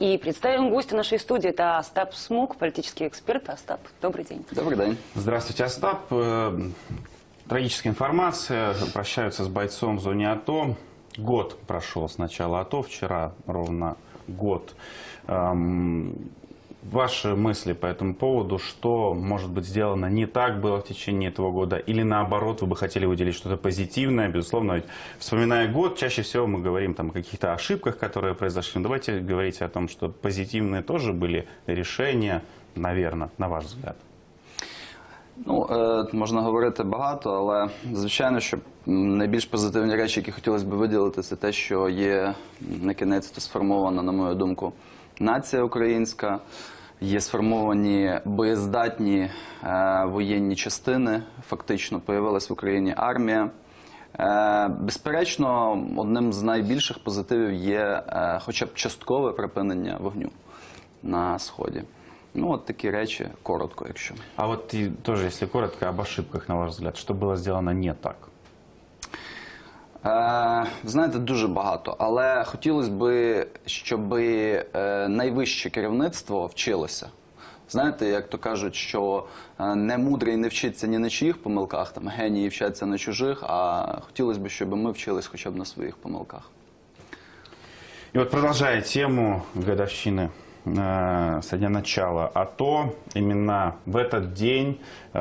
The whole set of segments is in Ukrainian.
И представим гостя нашей студии. Это Остап Смук, политический эксперт. Остап, добрый день. Добрый день. Здравствуйте, Остап. Э, Трагическая информация. Прощаются с бойцом в зоне АТО. Год прошел с начала АТО. Вчера ровно год. Эм, Ваши мысли по этому поводу, что может быть сделано не так было в течение этого года, или наоборот, вы бы хотели выделить что-то позитивное, безусловно, ведь вспоминая год, чаще всего мы говорим там, о каких-то ошибках, которые произошли. Но давайте говорить о том, что позитивные тоже были решения, наверное, на ваш взгляд. Ну, е, можна говорити багато, але звичайно, що м, найбільш позитивні речі, які хотілося б виділити, це те, що є на кінець сформована, на мою думку, Нація українська, є сформовані боєздатні е, воєнні частини, фактично появилась в Україні армія. Е, Безперечно, одним з найбільших позитивів є е, хоча б часткове припинення вогню на сході. Ну, от такі речі, коротко, якщо. А и тоже, если коротко, об ошибках, на ваш взгляд, что было сделано не так? Е, знаєте, дуже багато. Але хотілося б, щоб е, найвище керівництво вчилося. Знаєте, як то кажуть, що е, не мудрий не вчиться ні на чиїх помилках, там генії вчаться на чужих, а хотілося б, щоб ми вчились хоча б на своїх помилках. И вот продолжая тему годовщины э, со дня начала АТО, именно в этот день э,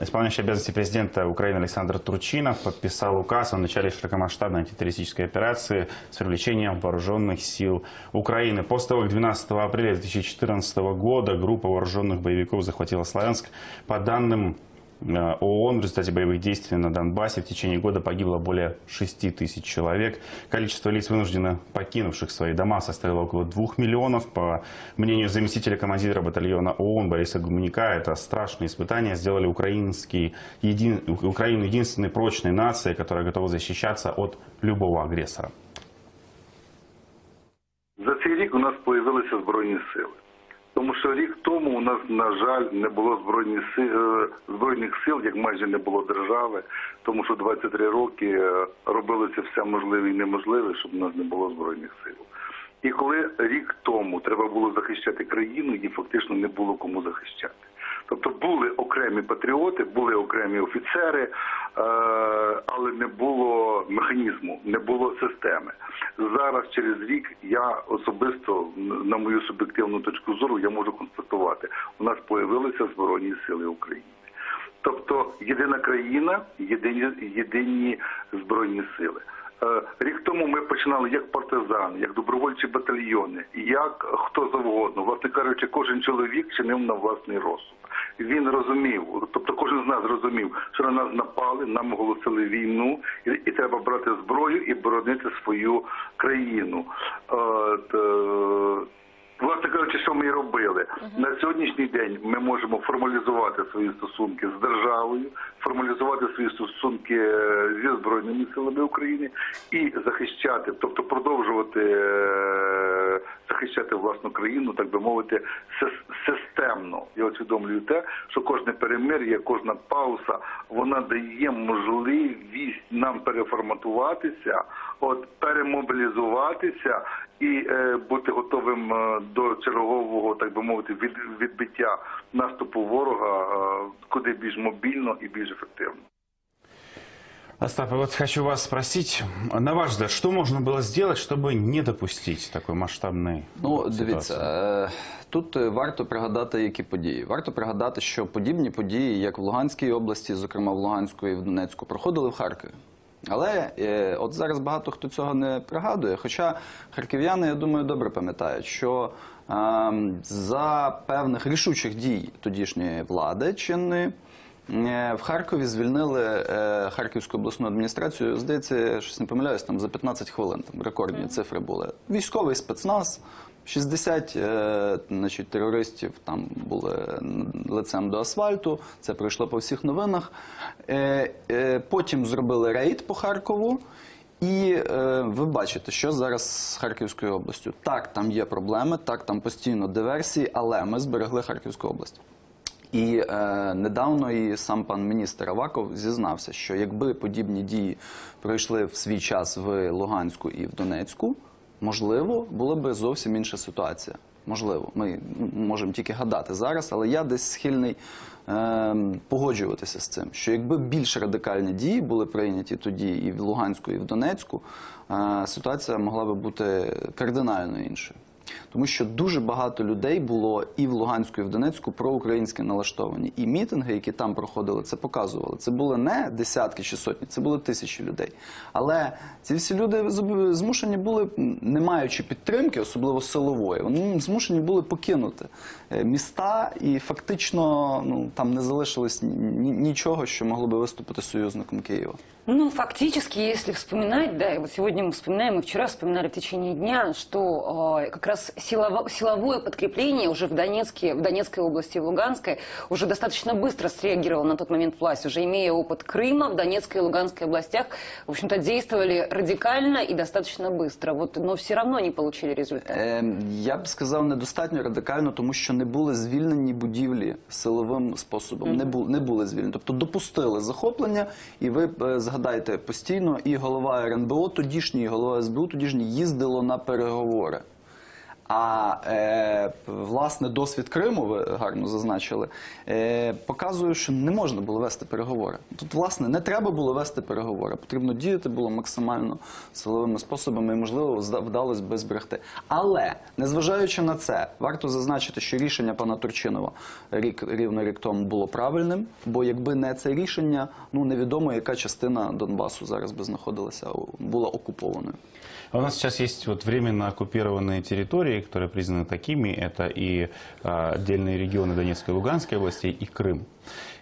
исполняющий обязанности президента Украины Александр Турчинов подписал указ о начале широкомасштабной антитеррористической операции с привлечением вооруженных сил Украины. После того, как 12 апреля 2014 года группа вооруженных боевиков захватила Славянск, по данным ООН в результате боевых действий на Донбассе в течение года погибло более 6 тысяч человек. Количество лиц, вынужденно покинувших свои дома, составило около 2 миллионов. По мнению заместителя командира батальона ООН Бориса Гуманика, это страшные испытания сделали украинский, един, Украину единственной прочной нацией, которая готова защищаться от любого агрессора. За цей рік у нас появилися збройні сили. Тому що рік тому у нас, на жаль, не було збройні си- е, збройних сил, як майже не було держави, тому що 23 роки е, робилося все можливе і неможливе, щоб у нас не було збройних сил. І коли рік тому треба було захищати країну, її фактично не було кому захищати. Тобто були окремі патріоти, були окремі офіцери, але не було механізму, не було системи. Зараз через рік я особисто, на мою суб'єктивну точку зору, я можу констатувати, у нас появилися збройні сили України. Тобто єдина країна, єдині, єдині збройні сили. Е, Рік тому ми починали як партизани, як добровольчі батальйони, як хто завгодно. Власне кажучи, кожен чоловік чинив на власний розсуд. Він розумів, тобто кожен з нас розумів, що на нас напали, нам оголосили війну, і, і треба брати зброю і боронити свою країну. Е, т- Власне кажучи, що ми і робили на сьогоднішній день. Ми можемо формалізувати свої стосунки з державою, формалізувати свої стосунки е, зі збройними силами України і захищати, тобто продовжувати е, захищати власну країну, так би мовити, системно. Я усвідомлюю те, що кожне перемир'я, кожна пауза, вона дає можливість нам переформатуватися, от перемобілізуватися і е, бути готовим е, до чергового, так би мовити, від, відбиття наступу ворога е, куди більш мобільно і більш ефективно. Остап, вот хочу вас спросить, на ваш взгляд, что можно было сделать, чтобы не допустить такой масштабной Ну, ситуации? дивіться, е, тут е, варто пригадати, які події. Варто пригадати, що подібні події, як в Луганській області, зокрема в Луганську і в Донецьку, проходили в Харкові. Але е, от зараз багато хто цього не пригадує. Хоча харків'яни, я думаю, добре пам'ятають, що е, за певних рішучих дій тодішньої влади чинної е, в Харкові звільнили е, Харківську обласну адміністрацію. Здається, щось не помиляюсь, там за 15 хвилин там рекордні цифри були. Військовий спецназ. 60 е, значить, терористів там були лицем до асфальту. Це пройшло по всіх новинах. Е, е, потім зробили рейд по Харкову. І е, ви бачите, що зараз з Харківською областю. Так, там є проблеми, так, там постійно диверсії, але ми зберегли Харківську область. І е, недавно і сам пан міністр Аваков зізнався, що якби подібні дії пройшли в свій час в Луганську і в Донецьку, можливо, була би зовсім інша ситуація. Можливо, ми можемо тільки гадати зараз, але я десь схильний е, погоджуватися з цим, що якби більш радикальні дії були прийняті тоді і в Луганську, і в Донецьку, е, ситуація могла би бути кардинально іншою. Тому що дуже багато людей було і в Луганську, і в Донецьку проукраїнськи налаштовані. І мітинги, які там проходили, це показували. Це були не десятки чи сотні, це були тисячі людей. Але ці всі люди змушені були, не маючи підтримки, особливо силової, вони змушені були покинути е, міста, і фактично ну, там не залишилось нічого, що могло би виступити союзником Києва. Ну, фактически, если вспоминать, да, и вот сегодня мы вспоминали в течение дня, что э, как силово- силовое подкрепление уже в Донецке, в Донецкой области, в Луганской уже достаточно быстро среагировала на тот момент власть, уже имея опыт Крыма в Донецкой и Луганской областях, в общем-то, действовали радикально и достаточно быстро, вот, но все равно не получили результат. Е, я б сказав недостатньо радикально, тому що не були звільнені будівлі силовим способом. Не, бу, не були звільнені. Тобто допустили захоплення, і ви е, згадайте постійно, і голова РНБО тодішній, і голова СБУ тодішній їздило на переговори. А е, власне досвід Криму, ви гарно зазначили, е, показує, що не можна було вести переговори. Тут, власне, не треба було вести переговори. Потрібно діяти було максимально силовими способами, і можливо вдалося би зберегти. Але незважаючи на це, варто зазначити, що рішення пана Турчинова рік рівно рік тому було правильним. Бо якби не це рішення, ну невідомо, яка частина Донбасу зараз би знаходилася була окупованою. У нас сейчас есть вот временно оккупированные территории, которые признаны такими. Это и а, отдельные регионы Донецкой и Луганской областей, и Крым.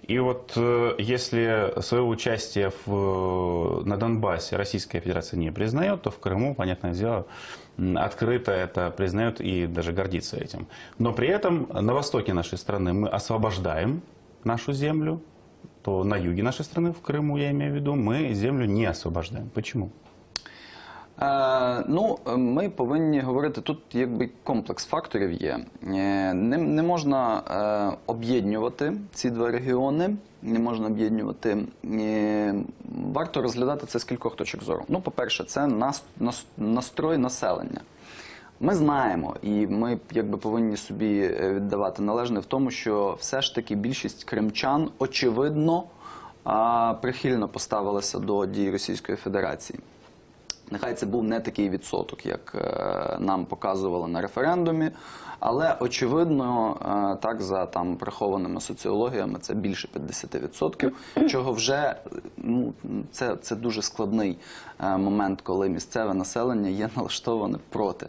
И вот э, если своего участия в, э, на Донбассе Российская Федерация не признает, то в Крыму, понятное дело, открыто это признает и даже гордится этим. Но при этом на востоке нашей страны мы освобождаем нашу землю, то на юге нашей страны, в Крыму я имею в виду, мы землю не освобождаем. Почему? Е, ну, ми повинні говорити тут, якби комплекс факторів є. Е, не, не можна е, об'єднувати ці два регіони, не можна об'єднувати. Варто розглядати це з кількох точок зору. Ну, по-перше, це нас, нас, настрой населення. Ми знаємо, і ми якби повинні собі віддавати належне в тому, що все ж таки більшість кримчан очевидно прихильно поставилися до дій Російської Федерації. Нехай це був не такий відсоток, як е, нам показували на референдумі, але очевидно, е, так за там прихованими соціологіями, це більше 50%, чого вже ну це, це дуже складний е, момент, коли місцеве населення є налаштоване проти.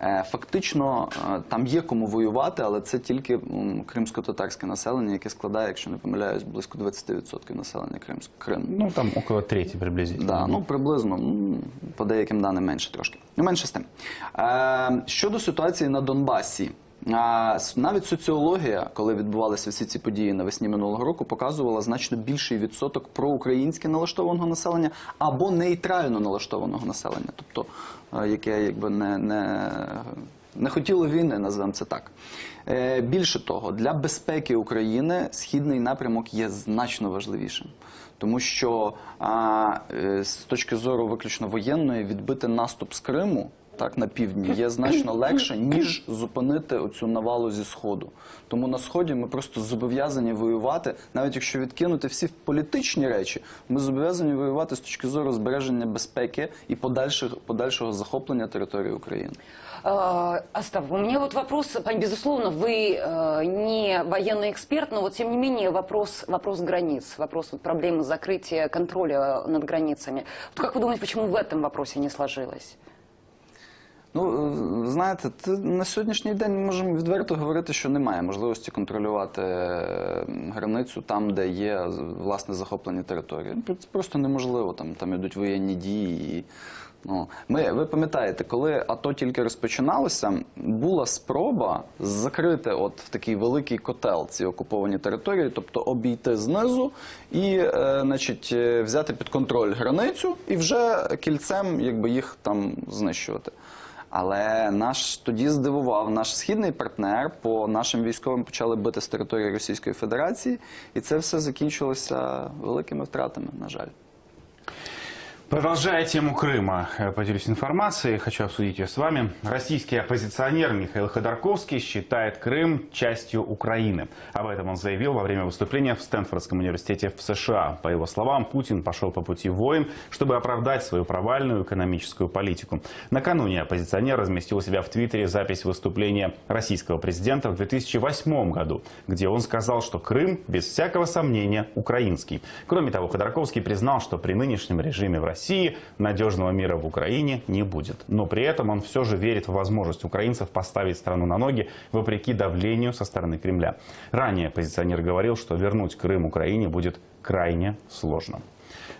Е, Фактично е, там є кому воювати, але це тільки кримсько-татарське населення, яке складає, якщо не помиляюсь, близько 20% населення Кримськ- Криму. Ну, там около треті приблизно. Да, ну приблизно по деяким даним менше трошки. Ну менше з тим. Е, щодо ситуації на Донбасі. А, Навіть соціологія, коли відбувалися всі ці події навесні минулого року, показувала значно більший відсоток проукраїнськи налаштованого населення або нейтрально налаштованого населення, тобто е, яке якби не, не, не хотіло війни, назвемо це так. Е, Більше того, для безпеки України східний напрямок є значно важливішим. Тому що е, з точки зору виключно воєнної відбити наступ з Криму так на півдні є значно легше, ніж зупинити оцю навалу зі сходу. Тому на сході ми просто зобов'язані воювати, навіть якщо відкинути всі політичні речі, ми зобов'язані воювати з точки зору збереження безпеки і подальших, подальшого захоплення території України. А, Остап, у меня вот вопрос, пан- безусловно, вы э, не военный эксперт, но вот тем не менее вопрос, вопрос границ, вопрос вот проблемы закрытия контроля над границами. Вот как вы думаете, почему в этом вопросе не сложилось? Ну, знаєте, на сьогоднішній день ми можемо відверто говорити, що немає можливості контролювати границю там, де є власне захоплені території. Ну, Це просто неможливо. Там, там ідуть воєнні дії. Ну, ми, ви пам'ятаєте, коли АТО тільки розпочиналося, була спроба закрити от в такий великий котел ці окуповані території, тобто обійти знизу і е, значить, е, взяти під контроль границю і вже кільцем якби, їх там знищувати. Але наш тоді здивував наш східний партнер. По нашим військовим почали бити з території Російської Федерації, і це все закінчилося великими втратами, на жаль. Продолжая тему Крыма, э, поделюсь информацией, хочу обсудить ее с вами. Российский оппозиционер Михаил Ходорковский считает Крым частью Украины. Об этом он заявил во время выступления в Стэнфордском университете в США. По его словам, Путин пошел по пути войн, чтобы оправдать свою провальную экономическую политику. Накануне оппозиционер разместил у себя в Твиттере запись выступления российского президента в 2008 году, где он сказал, что Крым, без всякого сомнения, украинский. Кроме того, Ходорковский признал, что при нынешнем режиме в России надежного мира в Украине не будет. Но при этом он все же верит в возможность украинцев поставить страну на ноги вопреки давлению со стороны Кремля. Ранее оппозиционер говорил, что вернуть Крым Украине будет крайне сложно.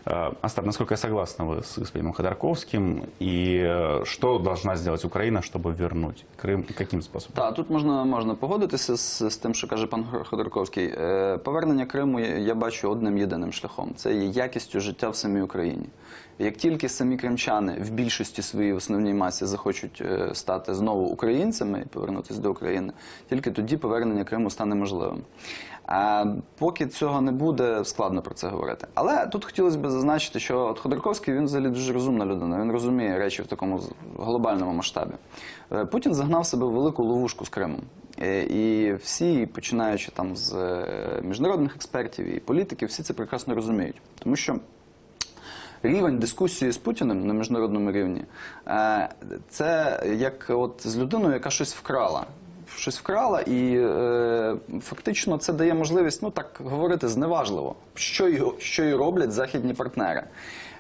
Э, Остап, насколько я согласна вы с господином Ходорковским? И э, что должна сделать Украина, чтобы вернуть Крым? И каким способом? Так, тут можна, можна погодитися з, з тим, що каже пан Ходорковський. Е, Повернення Криму я, я бачу одним єдиним шляхом. Це є якістю життя в самій Україні. Як тільки самі кримчани в більшості своїй основній масі захочуть е, стати знову українцями і повернутися до України, тільки тоді повернення Криму стане можливим. А поки цього не буде, складно про це говорити. Але тут хотілося б зазначити, що от Ходорковський він взагалі дуже розумна людина. Він розуміє речі в такому глобальному масштабі. Е, Путін загнав себе в велику ловушку з Кримом. Е, І всі, починаючи там з міжнародних експертів і політиків, всі це прекрасно розуміють. Тому що рівень дискусії з Путіним на міжнародному рівні е, це як от з людиною, яка щось вкрала. Щось вкрала, і е, фактично це дає можливість, ну так говорити зневажливо, що й, що й роблять західні партнери.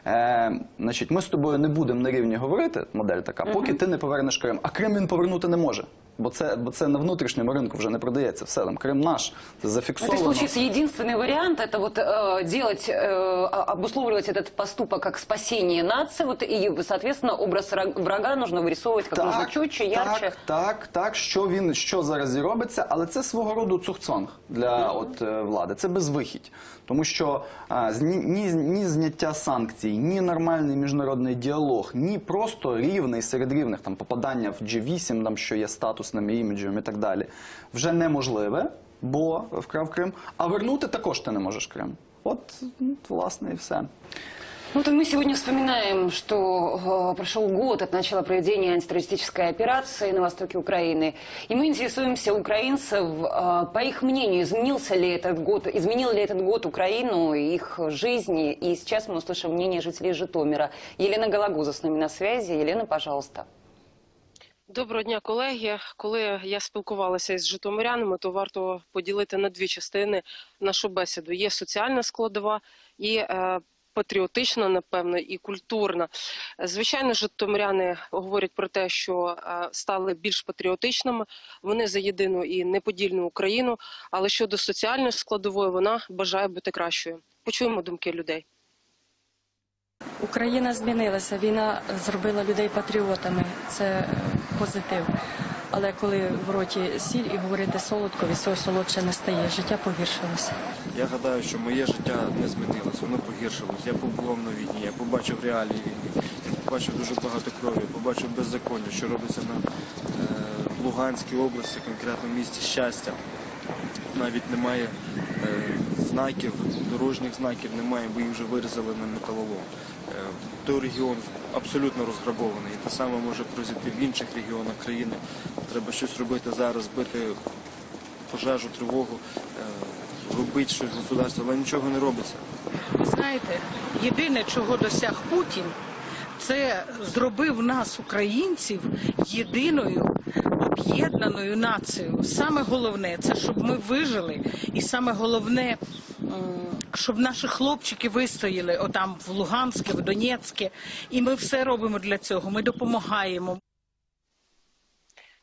Е, значить, ми з тобою не будемо на рівні говорити, модель така, поки ти не повернеш Крим. А Крим він повернути не може Бо це, бо це на внутрішньому ринку вже не продається. Все там Крим наш, це Ну, То зафіксовано. есть, получается, единственный вариант это вот э, делать, э, а- обусловливать этот поступок как спасение нации, вот, и, соответственно, образ вра- врага нужно вырисовывать как можно четче, ярче. Так, так, так, що він що зараз і робиться, але це свого роду цухцонг для от е, влади. Це безвихідь. Тому що а, з- ні, ні, ні зняття санкцій, ні нормальний міжнародний діалог, ні просто рівний серед рівних там попадання в G8, там що є статусним іміджем і так далі, вже неможливе, бо вкрав Крим. А вернути також ти не можеш Крим. От, ну, власне, і все. Ну, Вот мы сегодня вспоминаем, что э, прошел год от начала проведения антитеррористической операции на востоке Украины. И мы интересуемся у украинцев, э, по их мнению, изменился ли этот год, изменил ли этот год Украину, их жизни. И сейчас мы услышим мнение жителей Житомира. Елена Галагуза с нами на связи. Елена, пожалуйста. Доброго дня, колеги. Коли я спілкувалася із житомирянами, то варто поділити на дві частини нашу бесіду. Є соціальна складова і е, патріотична, напевно, і культурна. Звичайно, житомиряни говорять про те, що е, стали більш патріотичними. Вони за єдину і неподільну Україну. Але щодо соціальної складової, вона бажає бути кращою. Почуємо думки людей. Україна змінилася. Війна зробила людей патріотами. Це позитив. Але коли в роті сіль і говорити солодко, від цього солодше не стає. Життя погіршилося. Я гадаю, що моє життя не змінилось, воно погіршилось. Я побував на війні, я побачив реалії війни, я побачив дуже багато крові, побачив беззаконня, що робиться на е, Луганській області, конкретно в місті щастя. Навіть немає е, знаків, дорожніх знаків немає, бо їх вже вирізали на металолом. Е, той регіон абсолютно розграбований. І те саме може произойти в інших регіонах країни. Треба щось робити зараз, бити пожежу, тривогу, е, робити щось государство, але нічого не робиться. Ви знаєте, єдине, чого досяг Путін, це зробив нас, українців, єдиною об'єднаною нацією. Саме головне це щоб ми вижили, і саме головне, щоб наші хлопчики вистояли отам в Луганське, в Донецьке. І ми все робимо для цього. Ми допомагаємо.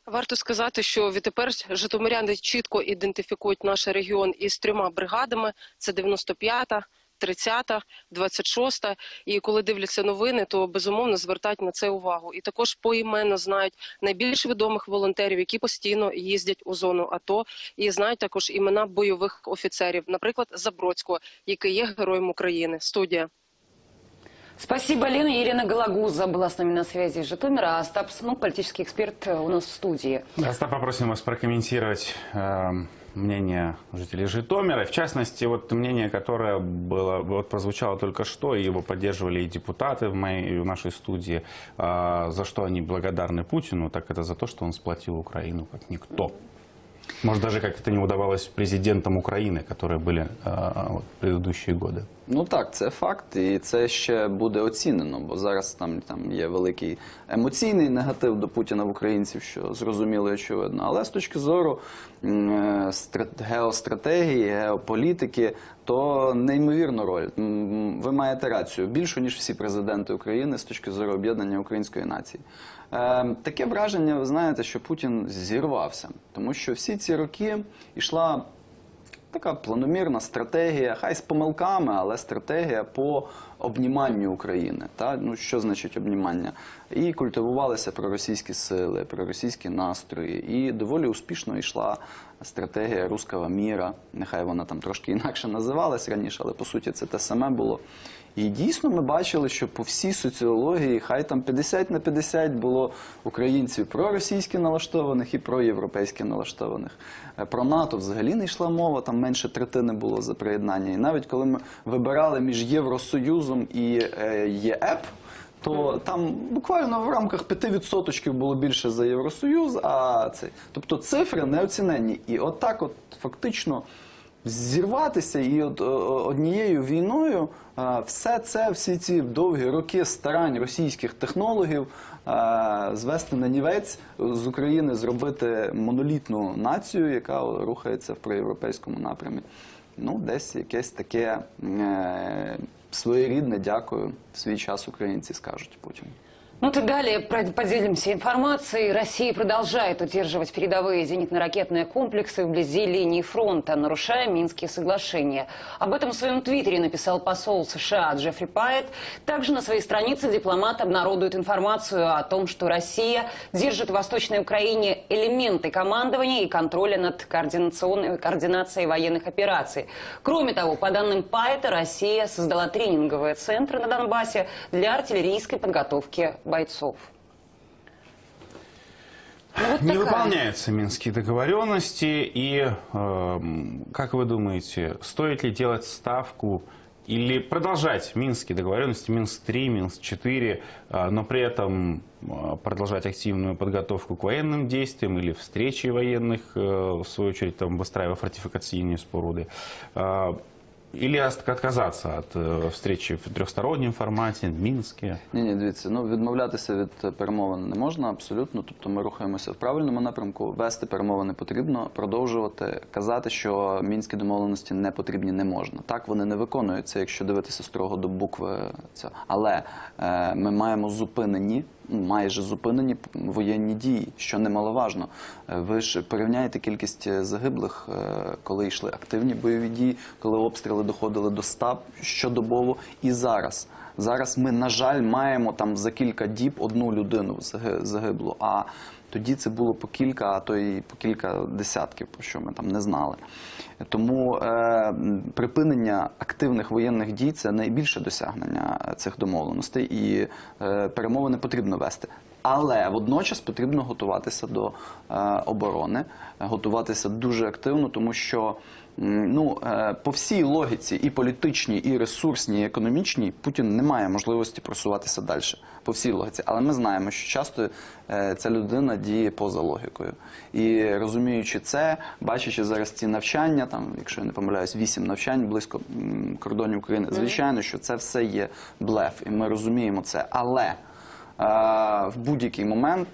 Варто сказати, що відтепер житомиряни чітко ідентифікують наш регіон із трьома бригадами: це 95-та, 30-та, 26-та. І коли дивляться новини, то безумовно звертають на це увагу. І також поіменно знають найбільш відомих волонтерів, які постійно їздять у зону АТО, і знають також імена бойових офіцерів, наприклад, Забродського, який є героєм України. Студія. Спасибо, Лена. Ирина Галагуза была с нами на связи из Житомира, а Остап Смук, политический эксперт, э, у нас в студии. Остап, попросим вас прокомментировать э, мнение жителей Житомира. В частности, вот мнение, которое было, вот прозвучало только что, и его поддерживали и депутаты в, моей, в нашей студии, э, за что они благодарны Путину, так это за то, что он сплотил Украину как никто. Может, даже как это не удавалось президентам Украины, которые были э, вот, в предыдущие годы. Ну так, це факт, і це ще буде оцінено, бо зараз там, там є великий емоційний негатив до Путіна в українців, що зрозуміло і очевидно. Але з точки зору е, геостратегії, геополітики, то неймовірну роль. Ви маєте рацію більшу, ніж всі президенти України з точки зору об'єднання української нації. Е, Таке враження, ви знаєте, що Путін зірвався, тому що всі ці роки йшла Така планомірна стратегія, хай з помилками, але стратегія по обніманню України. Та? Ну, що значить обнімання? І культивувалися проросійські сили, проросійські настрої. І доволі успішно йшла стратегія руського міра. Нехай вона там трошки інакше називалась раніше, але по суті це те саме було. І дійсно ми бачили, що по всій соціології, хай там 50 на 50 було українців проросійськи налаштованих і проєвропейськи налаштованих. Е, Про НАТО взагалі не йшла мова, там менше третини було за приєднання. І навіть коли ми вибирали між Євросоюзом і е, ЄЕП, то там буквально в рамках 5% було більше за Євросоюз, а це. Тобто цифри неоціненні. І отак, от фактично зірватися і от однією війною все це, всі ці довгі роки старань російських технологів звести на нівець з України, зробити монолітну націю, яка рухається в проєвропейському напрямі. Ну, десь якесь таке е, своєрідне дякую в свій час українці скажуть потім. Ну, и далее поделимся информацией. Россия продолжает удерживать передовые зенитно-ракетные комплексы вблизи линии фронта, нарушая Минские соглашения. Об этом в своем твиттере написал посол США Джеффри Пайет. Также на своей странице дипломат обнародует информацию о том, что Россия держит в Восточной Украине элементы командования и контроля над координацией военных операций. Кроме того, по данным Пайета, Россия создала тренинговые центры на Донбассе для артиллерийской подготовки бойцов. Ну, вот Не такая. выполняются минские договоренности. И эм, как вы думаете, стоит ли делать ставку или продолжать минские договоренности, Минск-3, Минск-4, э, но при этом э, продолжать активную подготовку к военным действиям или встречи военных, э, в свою очередь, там, выстраивая фортификационные споруды? Или отказаться от э, встречи в трехстороннем формате, в Минске? Ні, ні, дивіться, ну відмовлятися від перемовин не можна абсолютно. Тобто ми рухаємося в правильному напрямку. Вести перемовини потрібно, продовжувати казати, що мінські домовленості не потрібні, не можна. Так вони не виконуються, якщо дивитися строго до букви цього. Але е, ми маємо зупинені. Майже зупинені воєнні дії, що немаловажно. Е, Ви ж порівняєте кількість е, загиблих, е, коли йшли активні бойові дії, коли обстріли доходили до 100 щодобово, і зараз. Зараз ми, на жаль, маємо там за кілька діб одну людину загиблу. А тоді це було по кілька, а то й по кілька десятків, про що ми там не знали. Тому е, припинення активних воєнних дій це найбільше досягнення е, цих домовленостей, і е, перемовини потрібно вести. Але водночас потрібно готуватися до е, оборони, готуватися дуже активно, тому що ну, е, по всій логіці, і політичній, і ресурсній, і економічній, Путін не має можливості просуватися далі. По всій логіці. Але ми знаємо, що часто е, ця людина діє поза логікою. І розуміючи це, бачачи зараз ці навчання, там, якщо я не помиляюсь, вісім навчань близько кордонів України, звичайно, що це все є блеф, і ми розуміємо це. Але в будь-який момент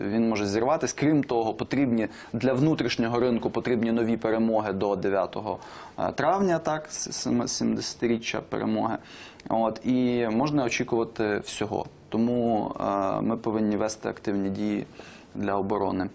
він може зірватися. Крім того, потрібні для внутрішнього ринку потрібні нові перемоги до 9 травня, так, с- сем- 70-річчя перемоги. От, і можна очікувати всього. Тому ми повинні вести активні дії для оборони.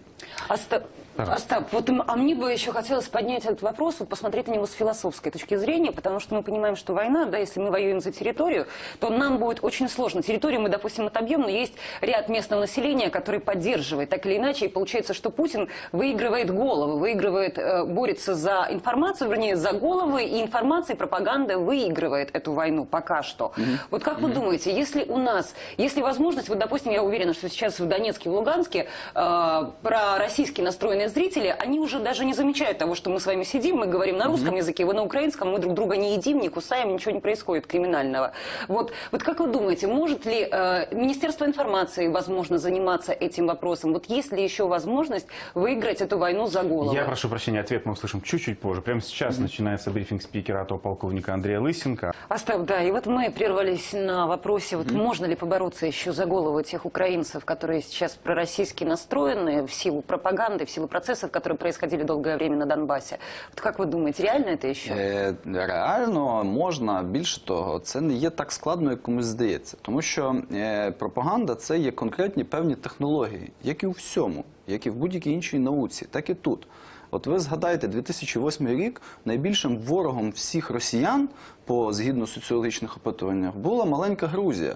Оста- Остап, вот а мне бы еще хотелось поднять этот вопрос, вот посмотреть на него с философской точки зрения, потому что мы понимаем, что война, да, если мы воюем за территорию, то нам будет очень сложно. Территорию мы, допустим, отобьем, но есть ряд местного населения, который поддерживает, так или иначе, и получается, что Путин выигрывает головы, выигрывает, э, борется за информацию, вернее, за головы, и информация, и пропаганда выигрывает эту войну пока что. Вот как вы думаете, если у нас, если возможность, вот, допустим, я уверена, что сейчас в Донецке, в Луганске э, про российские настроенные зрители, они уже даже не замечают того, что мы с вами сидим, мы говорим на русском языке, вы на украинском, мы друг друга не едим, не кусаем, ничего не происходит криминального. Вот, вот как вы думаете, может ли э, Министерство информации, возможно, заниматься этим вопросом? Вот есть ли еще возможность выиграть эту войну за голову? Я прошу прощения, ответ мы услышим чуть-чуть позже. Прямо сейчас начинается брифинг спикера АТО полковника Андрея Лысенко. Остап, да, и вот мы прервались на вопросе, вот можно ли побороться еще за голову тех украинцев, которые сейчас пророссийски настроены в силу пропаганды, в силу процессов, которые происходили долгое время на Донбассе. Вот как вы думаете, реально это еще? Е, Реально можна, більше того, це не є так складно, як комусь здається. Тому що е, пропаганда це є конкретні певні технології, як і у всьому, як і в будь-якій іншій науці, так і тут. От ви згадайте, 2008 рік найбільшим ворогом всіх росіян, по згідно соціологічних опитуваннях, була маленька Грузія.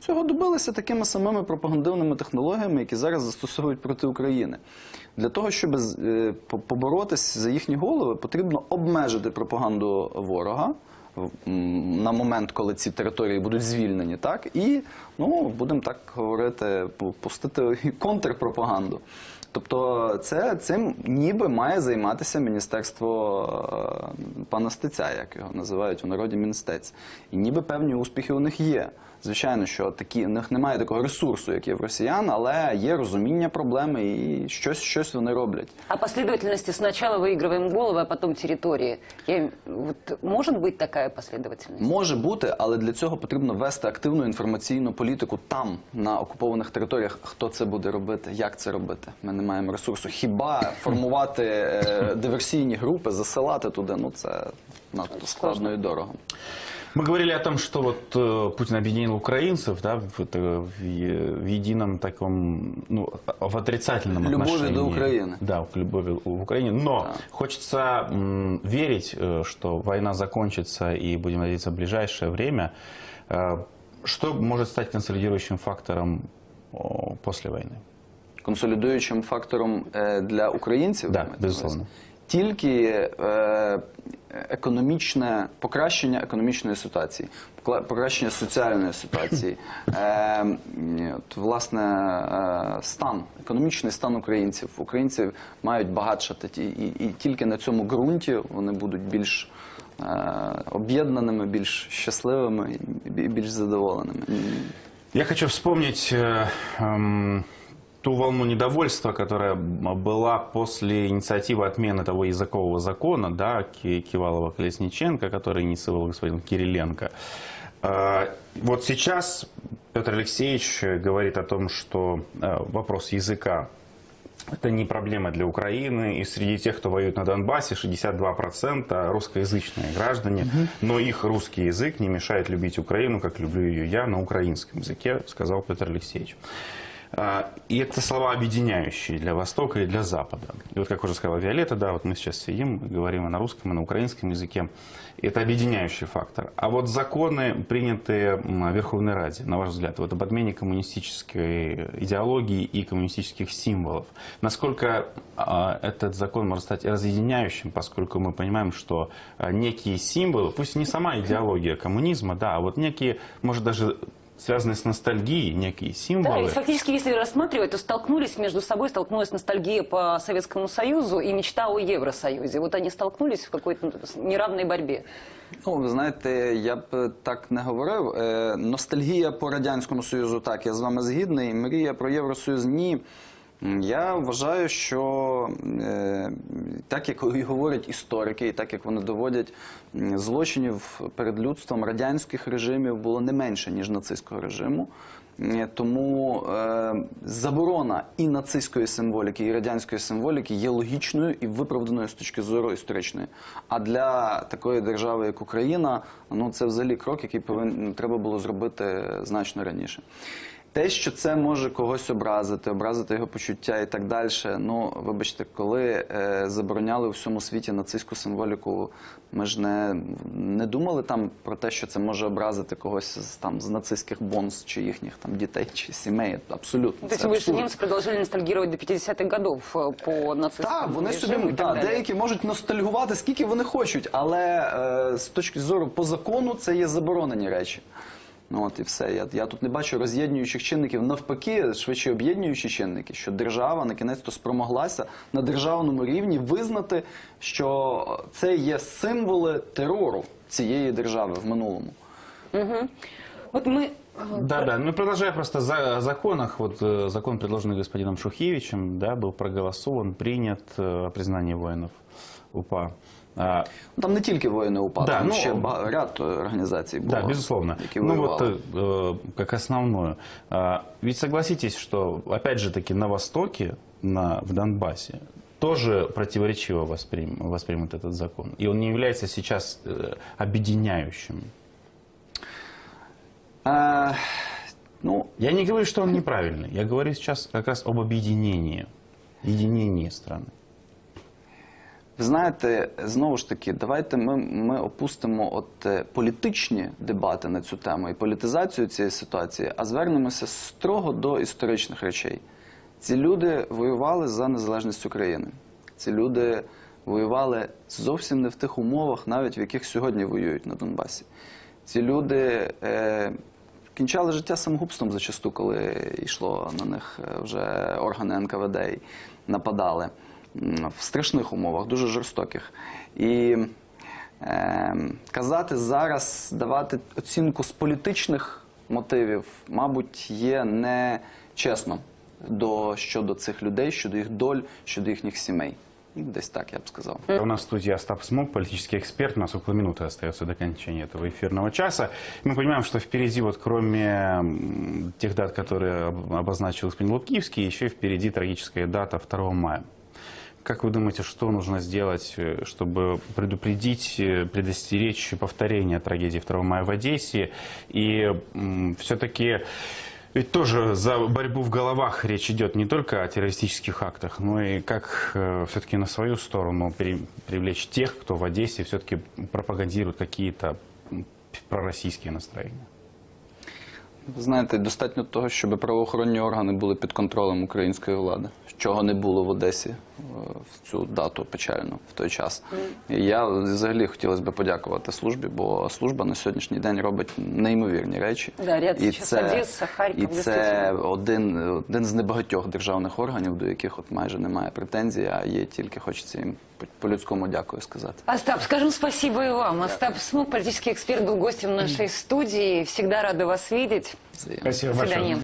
Цього добилися такими самими пропагандивними технологіями, які зараз застосовують проти України. Для того, щоб е, поборотись за їхні голови, потрібно обмежити пропаганду ворога на момент, коли ці території будуть звільнені, так і ну будемо так говорити, пустити контрпропаганду. Тобто, це цим ніби має займатися міністерство е, пана Стеця, як його називають у народі міністець. І ніби певні успіхи у них є. Звичайно, що такі у них немає такого ресурсу, як є в росіян, але є розуміння проблеми і щось, щось вони роблять. О последовательности сначала выигрываем головы, а потом территории. Я, вот, может быть такая последовательность? Може бути, але для цього потрібно вести активну інформаційну політику там, на окупованих територіях. Хто це буде робити, як це робити? Ми не маємо ресурсу. Хіба формувати е, диверсійні групи, засилати туди? Ну це надто складно і дорого. Мы говорили о том, что вот э, Путин объединил украинцев, да, в, это, в, е- в едином таком, ну, в отрицательном Любови до отношении. Украины. Да, в любови в Украине. Но Да. хочется м, верить, э, что война закончится и, будем надеяться, в ближайшее время. Э, Что может стать консолидирующим фактором о, после войны? консолідуючим фактором е, для українців Да, ви маєте на увазі? безусловно. Тільки е, економічне покращення економічної ситуації, покращення соціальної ситуації, е, от, власне е, стан, економічний стан українців. Українці мають багатшати і, тільки на цьому ґрунті вони будуть більш е, об'єднаними, більш щасливими і більш задоволеними. Я хочу вспомнить э, эм, ту волну недовольства, которая была после инициативы отмены того языкового закона, да, Ки- Кивалова-Колесниченко, который инициировал господин Кириленко. Э, Вот сейчас Петр Алексеевич говорит о том, что э, вопрос языка это не проблема для Украины. И среди тех, кто воюет на Донбассе, 62% русскоязычные граждане. Но их русский язык не мешает любить Украину, как люблю ее я, на украинском языке, сказал Петр Алексеевич. А, И это слова объединяющие для Востока и для Запада. И вот, как уже сказала Виолетта, да, вот мы сейчас сидим, говорим и на русском, и на украинском языке. Это объединяющий фактор. А вот законы, принятые в Верховной Раде, на ваш взгляд, вот об отмене коммунистической идеологии и коммунистических символов, насколько а, этот закон может стать разъединяющим, поскольку мы понимаем, что а, некие символы, пусть не сама идеология коммунизма, да, а вот некие, может даже связанные с ностальгией, некие Да, символы. и фактически, если рассматривать, то столкнулись между собой, столкнулась ностальгия по Советскому Союзу и мечта о Евросоюзе. Вот они столкнулись в какой-то неравной борьбе. Ну, ви знаєте, я б так не говорив. Е, ностальгія по Радянському Союзу, так, я з вами згідний. Мрія про Євросоюз ні. Я вважаю, що е, так як і говорять історики, і так як вони доводять, злочинів перед людством радянських режимів було не менше, ніж нацистського режиму. Е, Тому е, заборона і нацистської символіки, і радянської символіки є логічною і виправданою з точки зору історичної. А для такої держави, як Україна, ну це взагалі крок, який повинен треба було зробити значно раніше. Те, що це може когось образити, образити його почуття і так далі. Ну, вибачте, коли е, забороняли у всьому світі нацистську символіку, ми ж не, не думали там про те, що це може образити когось з там з нацистських бонз чи їхніх там дітей чи сімей. Абсолютно. То це есть больше абсурд. немцы до 50-х годов э, по нацистскому Так, вони собі и так да, деякі можуть ностальгувати скільки вони хочуть, але е, з точки зору по закону це є заборонені речі. Ну от і все. Я, я тут не бачу роз'єднуючих чинників. Навпаки, швидше об'єднуючі чинники, що держава на кінець то спромоглася на державному рівні визнати, що це є символи терору цієї держави в минулому. Вот мы Да, да. Ну, продолжая просто за, о законах, вот э, закон, предложенный господином Шухевичем, да, был проголосован, принят э, о признании воинов УПА. А, Ну, Там не тільки воїни УПА, Да, там ну, ще ба- ряд е, організацій було. Да, безусловно. які Ну вот воювали. э, как основное. А, Ведь согласитесь, что опять же таки на Востоке, на, в Донбассе, тоже противоречиво восприм, воспримут этот закон. И он не является сейчас э, объединяющим. Е, ну, Я не говорю, что он неправильный. Я говорю сейчас как раз об объединении. Единении страны. Ви знаєте, знову ж таки, давайте ми, ми опустимо от е, політичні дебати на цю тему і політизацію цієї ситуації, а звернемося строго до історичних речей. Ці люди воювали за незалежність України. Ці люди воювали зовсім не в тих умовах, навіть в яких сьогодні воюють на Донбасі. Ці люди е, кінчали життя самогубством зачасту, коли йшло на них е, вже органи НКВД і нападали в страшних умовах, дуже жорстоких. І е, казати зараз, давати оцінку з політичних мотивів, мабуть, є нечесно до, щодо цих людей, щодо їх доль, щодо їхніх сімей. І Десь так я б сказав. У нас в студии Остап Смок, политический эксперт. У нас около минуты остается до окончания этого эфирного часа. Мы понимаем, что впереди, вот кроме м, тех дат, которые об- обозначил господин Лубкивский, еще и впереди трагическая дата 2 мая. Как вы думаете, что нужно сделать, э, чтобы предупредить, э, предостеречь повторение трагедии 2 мая в Одессе? И все-таки ведь тоже за борьбу в головах речь идет не только о террористических актах, но и как все-таки на свою сторону при- привлечь тех, кто в Одессе все-таки пропагандирует какие-то м, пророссийские настроения. Ви знаєте, достатньо того, щоб правоохоронні органи були під контролем української влади, чого не було в Одесі е, в цю дату печальну в той час. І я взагалі хотілося б подякувати службі, бо служба на сьогоднішній день робить неймовірні речі. Да, ряд Одесса, Харків, і це один, один з небагатьох державних органів, до яких от майже немає претензій, а є тільки хочеться їм по- по-людському дякую сказати. Остап, скажем спасибо и вам. Остап Смук, политический эксперт, был гостем нашей студии. Всегда рада вас видеть. Спасибо До свидания.